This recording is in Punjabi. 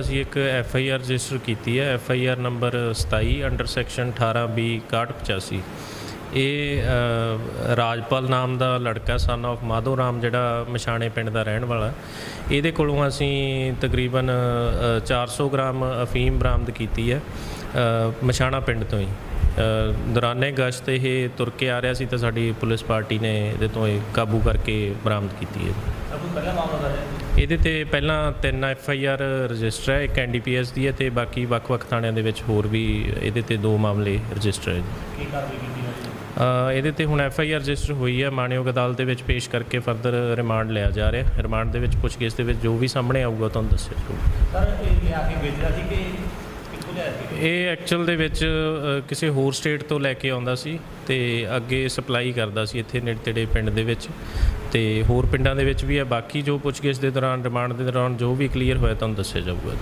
ਅਸੀਂ ਇੱਕ ਐਫ ਆਈ ਆਰ ਰਜਿਸਟਰ ਕੀਤੀ ਹੈ F I R number 27 under section 18 B 6185 ਇਹ ਰਾਜਪਾਲ ਨਾਮ ਦਾ ਲੜਕਾ ਸਨ of ਮਾਧੋ ਰਾਮ ਜਿਹੜਾ ਮਸ਼ਾਣੇ ਪਿੰਡ ਦਾ ਰਹਿਣ ਵਾਲਾ। ਇਹਦੇ ਕੋਲੋਂ ਅਸੀਂ ਤਕਰੀਬਨ ਅ, 400 ਗ੍ਰਾਮ ਅਫੀਮ ਬਰਾਮਦ ਕੀਤੀ ਹੈ ਮਸ਼ਾਣਾ ਪਿੰਡ ਤੋਂ ਹੀ। ਅ, ਦੌਰਾਨੇ ਗਸ਼ਤ ਇਹ ਤੁਰ ਕੇ ਆ ਰਿਹਾ ਸੀ ਤਾਂ ਸਾਡੀ ਪੁਲਿਸ ਪਾਰਟੀ ਨੇ ਇਹਦੇ ਤੋਂ ਇਹ ਕਾਬੂ ਕਰਕੇ ਬਰਾਮਦ ਕੀਤੀ ਹੈ। ਇਹਦੇ ਤੇ ਪਹਿਲਾਂ ਤਿੰਨ ਐਫ ਆਈ ਆਰ ਰਜਿਸਟਰ ਹੈ ਇੱਕ ਐਨ ਡੀ ਪੀ ਐਸ ਦੀ ਹੈ ਤੇ ਬਾਕੀ ਵੱਖ-ਵੱਖ ਥਾਣਿਆਂ ਦੇ ਵਿੱਚ ਹੋਰ ਵੀ ਇਹਦੇ ਤੇ ਦੋ ਮਾਮਲੇ ਰਜਿਸਟਰ ਹੈ ਕੀ ਕਾਰਵਾਈ ਕੀਤੀ ਹੈ? ਅ, ਇਹਦੇ ਤੇ ਹੁਣ ਐਫ ਆਈ ਆਰ ਰਜਿਸਟਰ ਹੋਈ ਹੈ ਮਾਨਯੋਗ ਅਦਾਲਤ ਦੇ ਵਿੱਚ ਪੇਸ਼ ਕਰਕੇ ਫਰਦਰ ਰਿਮਾਂਡ ਲਿਆ ਜਾ ਰਿਹਾ ਹੈ। ਰਿਮਾਂਡ ਦੇ ਵਿੱਚ ਪੁੱਛਗਿੱਛ ਦੇ ਵਿੱਚ ਜੋ ਵੀ ਸਾਹਮਣੇ ਆਊਗਾ ਤੁਹਾਨੂੰ ਦੱਸਿਆ ਜਾਊਗਾ। ਸਰ ਇਹ ਲਿਆ ਕੇ ਵੇਚਦਾ ਸੀ ਕਿ ਕਿੱਥੋਂ ਲਿਆ ਸੀ? ਇਹ ਐਕਚੁਅਲ ਦੇ ਵਿੱਚ ਕਿਸੇ ਹੋਰ ਸਟੇਟ ਤੋਂ ਲੈ ਕੇ ਆਉਂਦਾ ਸੀ ਤੇ ਅੱਗੇ ਸਪਲਾਈ ਕਰਦਾ ਸੀ ਇੱਥੇ ਨੇੜੇ ਤੇੜੇ ਪਿੰਡ ਦੇ ਵਿੱਚ। ਤੇ ਹੋਰ ਪਿੰਡਾਂ ਦੇ ਵਿੱਚ ਵੀ ਹੈ। ਬਾਕੀ ਜੋ ਪੁੱਛਗਿੱਛ ਦੇ ਦੌਰਾਨ ਰਿਮਾਂਡ ਦੇ ਦੌਰਾਨ ਜੋ ਵੀ ਕਲੀਅਰ ਹੋਇਆ, ਤੁਹਾਨੂੰ ਦੱਸਿਆ ਜਾਊਗਾ।